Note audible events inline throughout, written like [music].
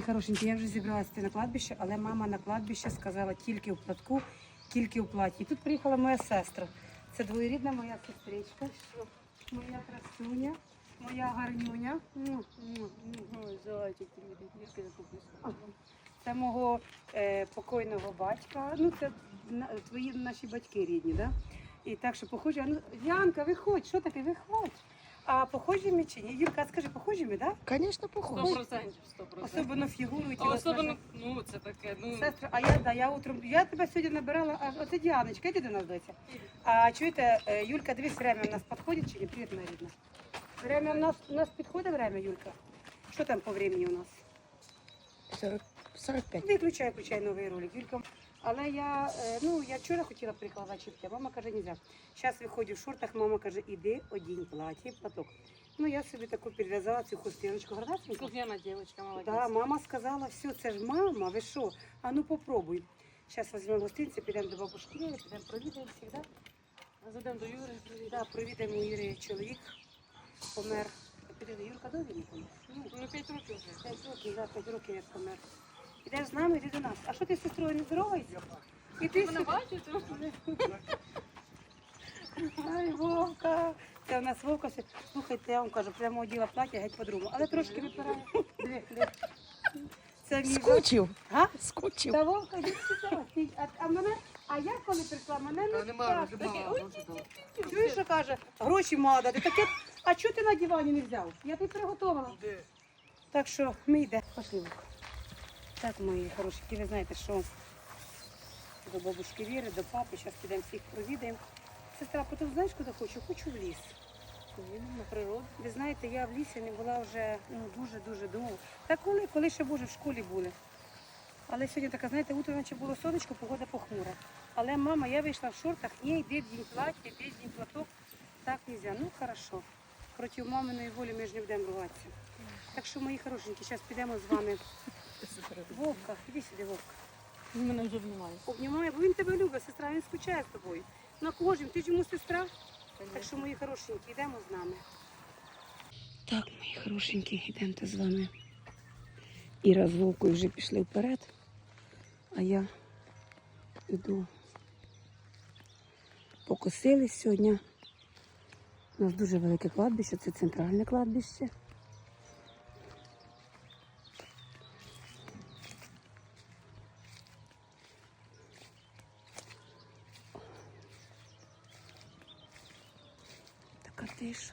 мої хорошенькі, я вже зібралася йти на кладбище, але мама на кладбище сказала тільки в платку, тільки в платі. І тут приїхала моя сестра. Це двоюрідна моя сестричка, моя красуня, моя гарнюня. Ну, ну, ну. Це мого е, покойного батька. Ну, це твої наші батьки рідні, да? І так що похожі. А Ну, Янка, виходь, що таке? Виходь. А похожі ми чи ні? Юрка, скажи, похожі ми, так? Да? Звісно, процентів, сто процентів. Особливо фігуру А особливо, ну це таке, ну Сестра, а я да, я утром. Я тебе сьогодні набирала, а оце Діаночка, йди до нас доця. А чуєте, е, Юлька, дивись, время у нас підходить чи ні? Привіт, моя рідна. Время у нас у нас підходить время, Юлька. Що там по времени у нас? 40, 45. Виключай, включай новий ролик, Юлька. Але я, е, ну, я вчора хотіла прикладати чіпки, а мама каже, нельзя. Зараз виходжу в шортах, мама каже, іди, одінь платі, платок. Ну, я собі таку підв'язала цю хустиночку, слухняна дівчинка, молодець. Да, мама сказала, все, це ж мама, ви що? А ну попробуй. Зараз візьмемо гостинці, підемо до бабушки, підемо провідаємо всіх, да? Зайдемо до Юри. Да, провідаємо у Іри чоловік, помер. Підемо, Юрка довгі не помер? Ну, Ну, 5 років вже. 5 років, да, 5 років як помер. Ідеш з нами, йди до нас. А що ти з сестрою не здороваєшся? І ти сюди. бачите? Ай, Вовка. Це у нас Вовка. ще- Слухайте, я вам кажу, прямо оділа плаття геть по-другому. Але трошки випирає. Диви, диви. Це мій Скучив. Га? Скучив. Та Вовка, йди сюди. А, а мене, а я коли прийшла, мене не ой, Чуєш, що каже, гроші мала дати. Таке, а чого ти на дивані не взяв? Я тобі приготувала. Так що ми йдемо. Пошли, Вовка. Так, мої хороші, ви знаєте, що до бабушки Віри, до папи, зараз підемо всіх провідаємо. Сестра, потім знаєш, куди хочу? Хочу в ліс. На природу. Ви знаєте, я в лісі не була вже ну, дуже-дуже довго. Та коли, коли ще боже в школі були. Але сьогодні така, знаєте, утро наче було сонечко, погода похмура. Але мама, я вийшла в шортах, ні, йди в день плаття, йди день платок. Так нельзя. Ну хорошо. Проти маминої волі ми ж не будемо рватися. Так що, мої хорошенькі, зараз підемо з вами. [laughs] Вовка, іди сюди, Вовка. Він мене вже обнімає. Обнімає, бо він тебе любить, сестра, він скучає з тобою. На він? Ти ж йому сестра? Так що, мої хорошенькі, йдемо з нами. Так, мої хорошенькі, йдемте з вами. Іра з Вовкою вже пішли вперед, а я йду. Покосились сьогодні. У нас дуже велике кладбище, це центральне кладбище. Тиша.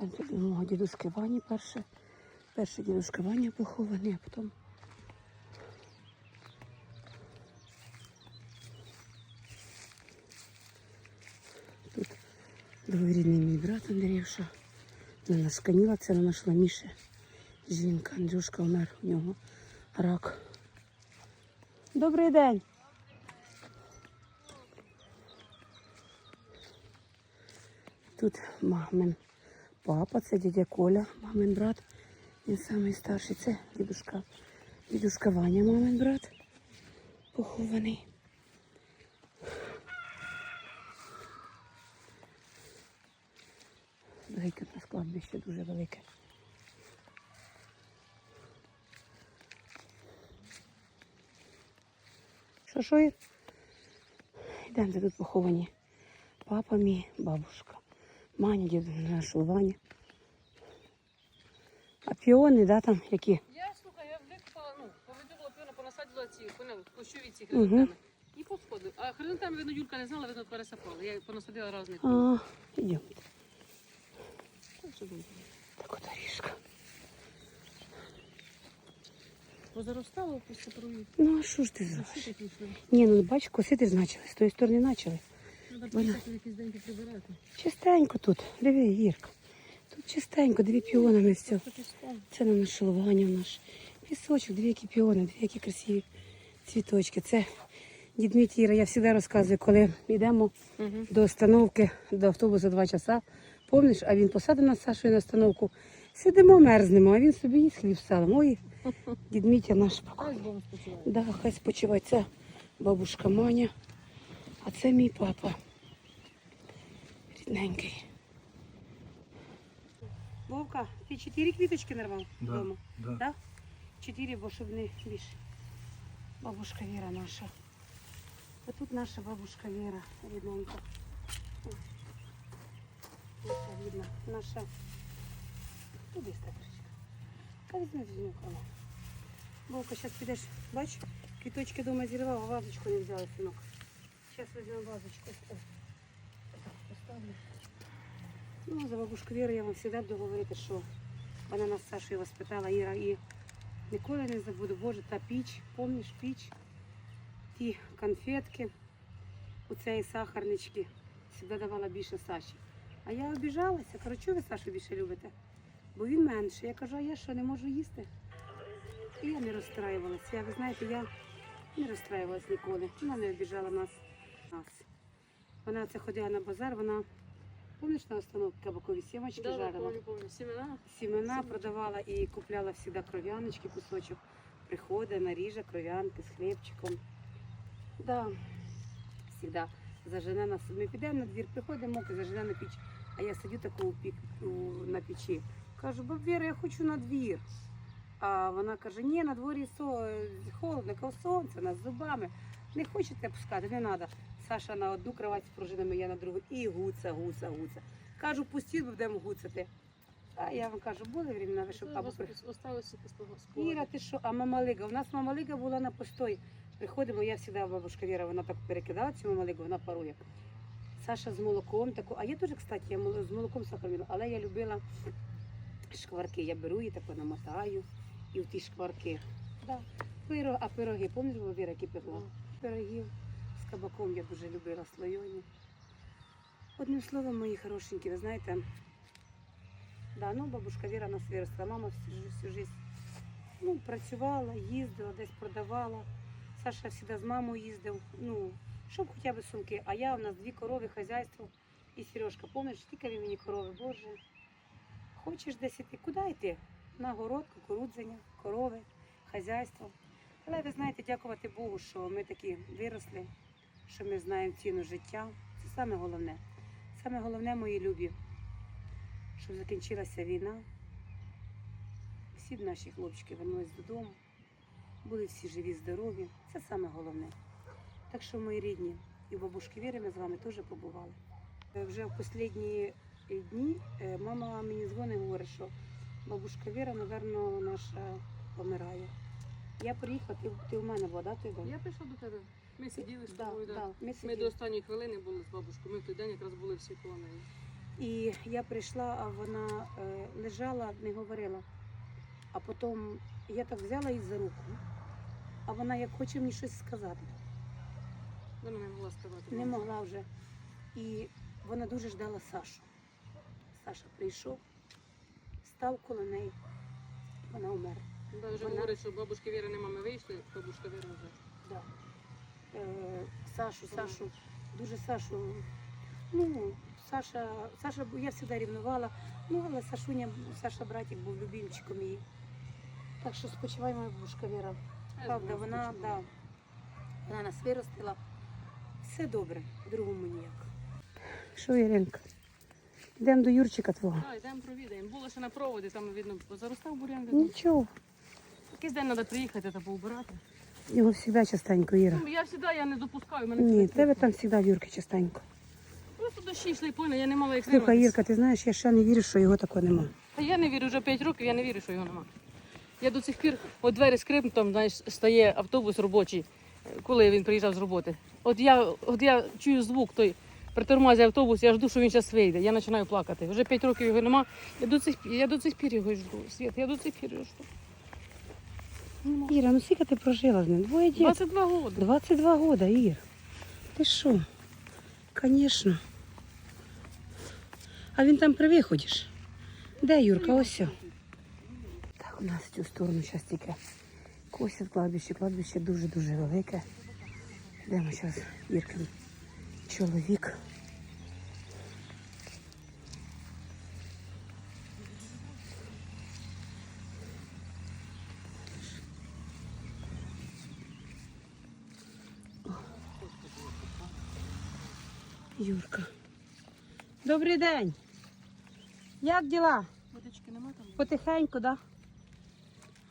Там тут у перше. Перший дідушка Ваня похований, а потім. Тут двоюрідний мій брат Андрюша. Не нашканіла, це вона нашла Міше. Жінка, Андрюшка вмер, у нього рак. Добрий день. Тут мамин папа, це дядя Коля, мамин брат. Він самий старший. Це дідушка. Дідушка Ваня, мамин брат. Похований. Велике у нас кладбище, дуже велике. Що, що? Йдемо, де тут поховані. Папа мій, бабушка. Маня, дід нашого Ваня. А піони, да, там які? Я, слухай, я влипала, ну, повидувала піона, понасадила ці, поняв, кущові ці хризантеми. І посходив. А хризантеми, видно, Юлька не знала, видно, пересапала. Я понасадила різних. А, йдемо. Так от ріжка. Позаростало після провів. Ну, а що ж ти йшли? Ні, ну бач, косити ж почали, з тої сторони почали. Треба Вона- приїхати якийсь день прибирати. Чистенько тут. Диви, Гірка. Тут чистенько, дві піонами все. Це на наше Ваня наш. Пісочок, дві які піони, дві які красиві цвіточки. Це Дід Мітя, Іра, я завжди розказую, коли йдемо Угу. до остановки, до автобуса два часа. Помниш, а він посадив нас Сашою на остановку. Сидимо, мерзнемо, а він собі їсть хліб салом. Ой, [laughs] дід Мітя наш Ось Да, хай спочиває. Це бабушка Маня, а це мій папа. Рідненький. Вовка, ти чотири квіточки нарвав Да, вдома? да. Да? Чотири, бо щоб не більше. Бабушка Віра наша. А тут наша бабушка Віра, рідненька. О. Наша видно, наша. Туди статочка. Та візьми візьми кого. Вовка, зараз підеш, бач, квіточки дома зірвав, а вазочку не взяла, синок. Зараз візьмемо вазочку. О, так, поставлю. Ну, за бабушку Віру я вам завжди буду говорити, що вона нас Сашою воспитала, Іра, і ніколи не забуду. Боже, та піч, помніш піч, ті конфетки, у цієї сахарнички завжди давала більше Саші. А я обіжалася, кажу, чого ви Сашу більше любите? Бо він менше. Я кажу, а я що, не можу їсти? І я не розстраювалася. Я, ви знаєте, я не розстраювалася ніколи. Вона не обіжала нас. нас. Вона це ходила на базар, вона, пам'ятаєш на остановці кабакові сімочки Да, жарила? помню, помню. Сімена. Сімена продавала і купляла завжди кров'яночки, кусочок. Приходить, наріже кров'янки з хлібчиком. Да, завжди зажене нас. Ми підемо на двір, приходимо, мокрий, зажене на піч. А я сидю таку пік, на печі. Кажу, баб Віра, я хочу на двір. А вона каже, ні, на дворі со, холодно, сонце, нас зубами. Не хочете пускати, не треба. Саша на одну кровать з пружинами, я на другу. І гуца, гуца, гуца. Кажу, пустіть, будемо гуцати. А я вам кажу, були времена, щоб або при- Осталося з Іра, ти що, а мамалига? У нас мамалига була на постой. Приходимо, я завжди, бабушка Віра, вона так перекидала цю мамалигу, вона парує. Саша з молоком таку. А я теж, кстати, я з молоком сахаром, але я любила шкварки. Я беру її таку намотаю і в ті шкварки. Да. Пиро, а пироги, пам'ятаєш, Віра, які пекла? Пирогів з кабаком я дуже любила слойоні. Одним словом, мої хорошенькі, ви знаєте, да, ну, бабушка Віра нас виросла, мама всю, всю життя ну, працювала, їздила, десь продавала. Саша завжди з мамою їздив, ну, щоб хоча б сумки. А я у нас дві корови, хазяйство і Сережка. Помниш, тільки ви мені корови, Боже. Хочеш десь іти? Куди йти? На город, кукурудзення, корови, хазяйство. Але ви знаєте, дякувати Богу, що ми такі виросли, що ми знаємо ціну життя. Це саме головне. Саме головне, мої любі, щоб закінчилася війна. Всі наші хлопчики вернулись додому, були всі живі, здорові. Це саме головне. Так що, мої рідні, і бабушки Віри ми з вами теж побували. Е, Вже в останні дні е, мама мені дзвонить і говорить, що бабушка Віра, напевно, наша помирає. Я приїхала, ти, ти у мене була, да, була? Я прийшла до тебе. Ми сиділи з Да, тобою, да, да. ми Ми сиділи. до останньої хвилини були з бабушкою. Ми в той день якраз були всі коло неї. І я прийшла, а вона е, лежала, не говорила. А потім я так взяла її за руку, а вона як хоче мені щось сказати. Вона не могла сказати. Не могла вже. І вона дуже ждала Сашу. Саша прийшов, став коло неї, вона умерла. Да, вже Вона- говорить, що бабушки Віри нема, ми вийшли, бабушка Віра вже. Да. Е, Сашу, Сашу, дуже Сашу. Ну, Саша, Саша, я завжди рівнувала. Ну, але Сашуня, Саша братик був любимчиком її. Так що спочивай, моя бабушка Віра. Правда, вона, да, вона нас виростила. Все добре, другому ніяк. Що, Іринка? Йдемо до Юрчика твого. Так, йдемо провідаємо. Було ще на проводі, там видно, заростав бурян. Нічого, Якийсь день треба приїхати та поубирати. його завжди частенько, Іра. Ну, я завжди я не допускаю, мене Ні, це тебе там завжди в Юрки частенько. Просто дощі йшли, поняла, я не мала як Слухай. Ірка, ти знаєш, я ще не вірю, що його такого нема. Та я не вірю, вже 5 років, я не вірю, що його нема. Я до цих пір, от двері скрипнуть, там, знаєш, стає автобус робочий, коли він приїжджав з роботи. От я, от я чую звук той, притормозить автобус, я жду, що він зараз вийде. Я починаю плакати. Вже 5 років його нема. Я до цих, я до цих пір його жду. Світ, я до цих пір його жду. Іра, ну скільки ти прожила з ним? Двоє дітей. 22 роки. 22 года, Ір. Ти що? Звісно. А він там при виході ж. Де Юрка? Ось. о. Так, у нас в цю сторону зараз тільки косять кладбище. Кладбище дуже-дуже велике. Йдемо зараз Іркин чоловік. Юрка. Добрий день. Як діла? Водички нема там? Потихеньку, да?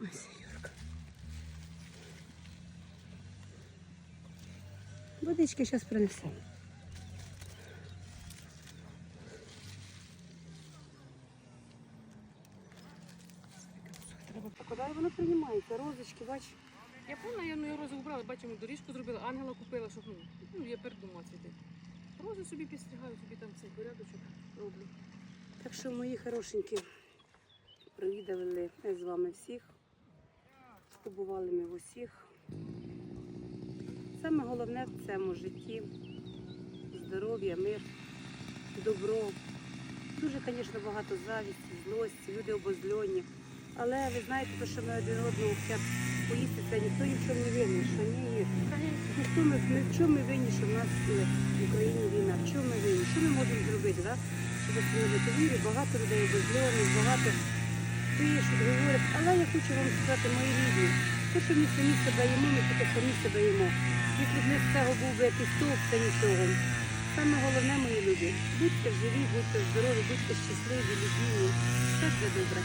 Ось Юрка. Водички зараз принесемо. Треба покладати, воно приймається, розочки, бач. Я пам'ятаю, я ну, рози убрала, бачимо, доріжку зробила, ангела купила, щоб ну, ну я передумала цвіти. Рози собі підстригаю, собі там цей порядочок роблю. Так що, мої хорошенькі, провідали з вами всіх. Побували ми в усіх. Саме головне в цьому житті здоров'я, мир, добро. Дуже, звісно, багато завісті, злості, люди обозльонні. Але ви знаєте, те, що ми один одного поїсти, це ніхто ні в чому не винний, що ні. Ніхто ми, в чому ми винні, що в нас е, чому ми винні, що ми можемо зробити, да? щоб встановити вірі, багато людей обозльоних, багато пишуть, говорять. Але я хочу вам сказати, мої рідні, те, що ми самі себе їмо, ми тільки самі себе їмо. Якщо б не з цього був би якийсь толк, це нічого. Саме головне, мої люди, будьте живі, будьте здорові, будьте щасливі, любімі. Все буде добре.